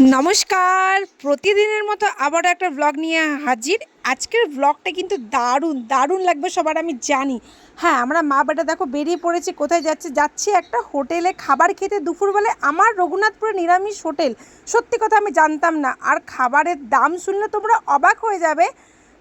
নমস্কার। প্রতিদিনের মতো আবার একটা ব্লগ নিয়ে হাজির। আজকের ব্লগটা কিন্তু দারুণ দারুণ লাগবে সবার, আমি জানি। হ্যাঁ আমরা মা বেটা দেখো বেরিয়ে পড়েছি, কোথায় যাচ্ছে? যাচ্ছি একটা হোটেলে খাবার খেতে। দুপুরবেলায় আমার রঘুনাথপুরে নিরামিষ হোটেল। সত্যি কথা আমি জানতাম না। আর খাবারের দাম শুনলে তোমরা অবাক হয়ে যাবে।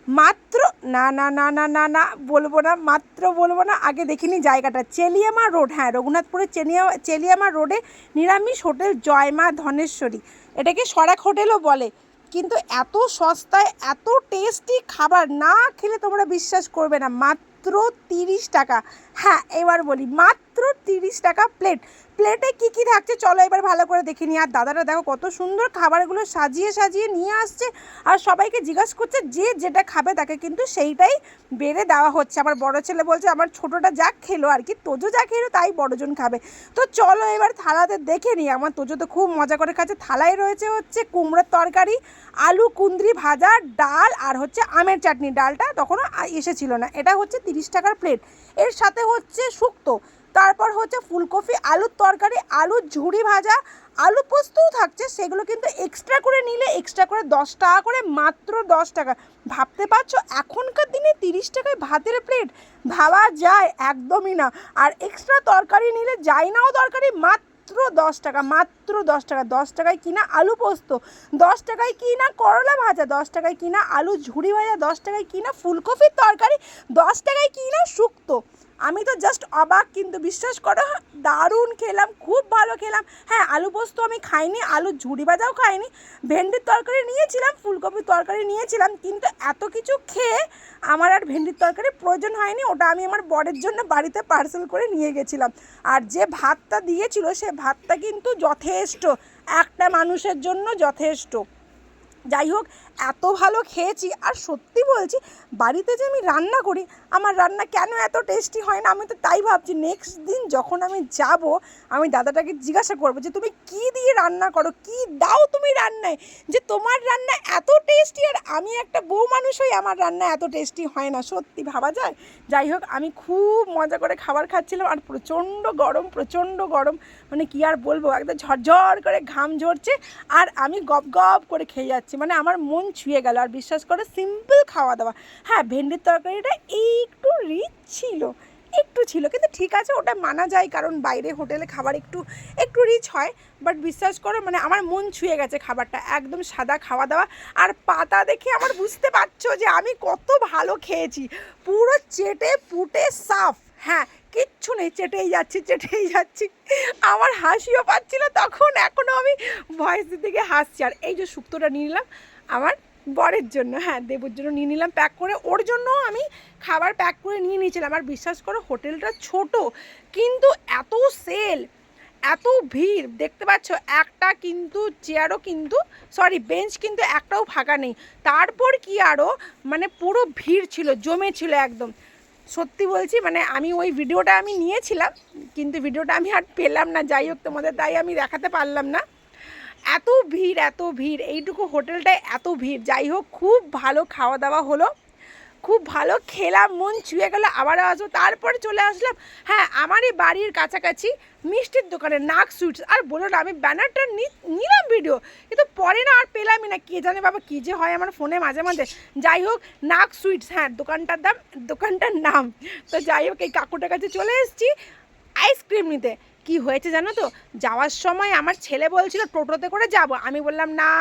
মাত্র, না না না না না না, বলব না, মাত্র বলব না, আগে দেখিনি জায়গাটা। চেলিয়ামা রোড হ্যাঁ রঘুনাথপুরের চেলিয়া, চেলিয়ামা রোডে নিরামিষ হোটেল জয়মা ধনেশ্বরী। এটাকে সরাক হোটেলও বলে। কিন্তু এত সস্তায়, এত টেস্টি খাবার না খেলে তোমরা বিশ্বাস করবে না। মাত্র তিরিশ টাকা। হ্যাঁ এবার বলি, মাত্র তিরিশ টাকা প্লেট প্লেটে কি কি থাকছে? চলো এবার ভালো করে দেখে নিই। আর দাদারা দেখো কত সুন্দর খাবারগুলো সাজিয়ে সাজিয়ে নিয়ে আসছে। আর সবাইকে জিজ্ঞাসা করছে যে যেটা খাবে তাকে কিন্তু সেইটাই বেড়ে দেওয়া হচ্ছে। আমার বড় ছেলে বলছে, আমার ছোটোটা যা খেলো আর কি, তোজো যা খেলো তাই বড়জন খাবে। তো চলো এবার থালাতে দেখে নিই। আমার তোজো তো খুব মজা করে খাচ্ছে। থালায় রয়েছে হচ্ছে কুমড়োর তরকারি, আলু কুন্দ্রি ভাজা, ডাল আর হচ্ছে আমের চাটনি। ডালটা তখনও এসেছিল না। এটা হচ্ছে তিরিশ টাকার প্লেট এর সাথে হচ্ছে শুক্তো, তারপর হচ্ছে ফুলকপি, আলুর তরকারি, আলুর ঝুড়ি ভাজা, আলু পোস্তও থাকছে, সেগুলো কিন্তু এক্সট্রা করে নিলে এক্সট্রা করে দশ টাকা করে মাত্র দশ টাকা। ভাবতে পারছ? এখনকার দিনে তিরিশ টাকায় ভাতের প্লেট ভাবা যায় একদমই না। আর এক্সট্রা তরকারি নিলে যাই নাও তরকারি, মাত্র দশ টাকা, মাত্র দশ টাকা, দশ টাকায় কিনা আলু পোস্ত, দশ টাকায় কিনা করলা ভাজা, দশ টাকায় কিনা আলু ঝুড়ি ভাজা, দশ টাকায় কিনা ফুলকপির তরকারি, দশ টাকায় কিনা শুক্তো। আমি তো জাস্ট অবাক, কিন্তু বিশ্বাস করো, দারুণ খেলাম, খুব ভালো খেলাম। হ্যাঁ আলু পোস্ত আমি খাইনি, আলু ঝুড়ি ভাজাও খাইনি, ভেন্ডির তরকারি নিয়েছিলাম, ফুলকপির তরকারি নিয়েছিলাম, কিন্তু এত কিছু খেয়ে আমার আর ভেন্ডির তরকারি প্রয়োজন হয়নি, ওটা আমি আমার বরের জন্য বাড়িতে পার্সেল করে নিয়ে গেছিলাম। আর যে ভাতটা দিয়েছিল, সে ভাতটা কিন্তু যথেষ্ট, একটা মানুষের জন্য যথেষ্ট। যাই হোক এত ভালো খেয়েছি আর সত্যি বলছি, বাড়িতে যে আমি রান্না করি, আমার রান্না কেন এত টেস্টি হয় না? আমি তো তাই ভাবছি নেক্সট দিন যখন আমি যাব, আমি দাদাটাকে জিজ্ঞাসা করব যে, তুমি কি দিয়ে রান্না করো? কি দাও তুমি রান্নায়? যে, তোমার রান্না এত টেস্টি আর আমি একটা বউ মানুষ হই আমার রান্না এত টেস্টি হয় না। সত্যি ভাবা যায়? যাই হোক, আমি খুব মজা করে খাবার খাচ্ছিলাম আর প্রচণ্ড গরম প্রচণ্ড গরম মানে কি আর বলব, একদম ঝরঝর করে ঘাম ঝরছে আর আমি গপ গপ করে খেয়ে যাচ্ছি। মানে আমার মন ছুঁয়ে গেল আর বিশ্বাস করে সিম্পল খাওয়া দাওয়া হ্যাঁ ভেন্ডির তরকারিটা একটু রিচ ছিল, একটু ছিল, কিন্তু ঠিক আছে, ওটা মানা যায় কারণ বাইরে হোটেলে খাবার একটু একটু রিচ হয়। বাট বিশ্বাস করো মানে আমার মন ছুঁয়ে গেছে খাবারটা, একদম সাদা খাওয়া দাওয়া আর পাতা দেখে আমার বুঝতে পারছ যে আমি কত ভালো খেয়েছি, পুরো চেটে পুটে সাফ। হ্যাঁ কিচ্ছু নেই, চেটেই যাচ্ছি চেটেই যাচ্ছি। আমার হাসিও পাচ্ছিল, তখন এখনও আমি ভয়েস দিতে গিয়ে হাসছি। আর এই যে শুক্তোটা নিয়ে নিলাম, আমার বরের জন্য হ্যাঁ দেবুর জন্য নিয়ে নিলাম প্যাক করে। ওর জন্য আমি খাবার প্যাক করে নিয়ে নিয়েছিলাম। আর বিশ্বাস করো, হোটেলটা ছোট, কিন্তু এত সেল এত ভিড়। দেখতে পাচ্ছ, একটা কিন্তু চেয়ারও কিন্তু সরি বেঞ্চ কিন্তু একটাও ফাঁকা নেই। তারপর কি আরও মানে পুরো ভিড় ছিল, জমে ছিল একদম। সত্যি বলছি মানে আমি ওই ভিডিওটা আমি নিয়েছিলাম, কিন্তু ভিডিওটা আমি আর পেলাম না, যাই হোক তোমাদের তাই আমি দেখাতে পারলাম না। এত ভিড় এত ভিড়, এইটুকু হোটেলটায় এত ভিড়, যাই হোক খুব ভালো খাওয়া দাওয়া হলো। খুব ভালো খেলাম, মন ছুঁয়ে গেল, আবার আসব। তারপরে চলে আসলাম হ্যাঁ আমারই বাড়ির কাছাকাছি মিষ্টির দোকানে নাক সুইটস। আর বলো না, আমি ব্যানারটা নিলাম ভিডিও কিন্তু পরে না আর পেলামই না। কে জানে বাবা কী যে হয় আমার ফোনে মাঝে মাঝে। যাই হোক নাক সুইটস হ্যাঁ দোকানটার দাম, দোকানটার নাম। তো যাই হোক, এই কাকুটার কাছে চলে এসেছি আইসক্রিম নিতে। কি হয়েছে জানো তো? যাওয়ার সময় আমার ছেলে বলছিল, টোটোতে করে যাব। আমি বললাম, না,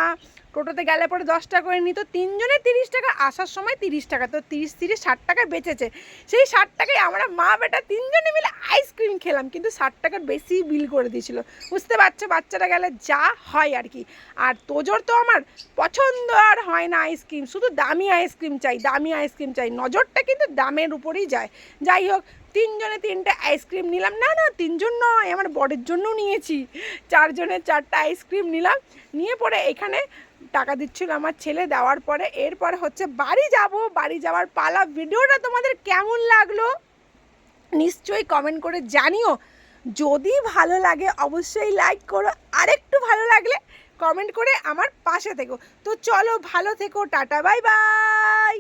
টোটোতে গেলে পরে দশ টাকা করে নিত। তিনজনে তিরিশ টাকা, আসার সময় তিরিশ টাকা, তো তিরিশ তিরিশ, ষাট টাকা বেঁচেছে। সেই ষাট টাকায় আমরা মা, বেটা তিনজনে মিলে আইসক্রিম খেলাম, কিন্তু ষাট টাকার বেশি বিল করে দিয়েছিল। বুঝতে পারছ? বাচ্চাটা গেলে যা হয় আর কি। আর তোজোর তো আমার পছন্দ আর হয় না আইসক্রিম শুধু দামি আইসক্রিম চাই, দামি আইসক্রিম চাই। নজরটা কিন্তু দামের উপরেই যায়। যাই হোক, তিনজনে তিনটে আইসক্রিম নিলাম। না না, তিনজন নয় আমার বরের জন্যও নিয়েছি। চারজনের চারটা আইসক্রিম নিলাম। নিয়ে পরে এখানে টাকা দিচ্ছিল আমার ছেলে। দেওয়ার পরে এরপর হচ্ছে বাড়ি যাব। বাড়ি যাওয়ার পালা ভিডিওটা তোমাদের কেমন লাগল? নিশ্চয়ই কমেন্ট করে জানিও। যদি ভালো লাগে অবশ্যই লাইক করো। আরেকটু ভালো লাগলে কমেন্ট করে আমার পাশে থেকো। তো চলো ভালো থেকো। Tata bye bye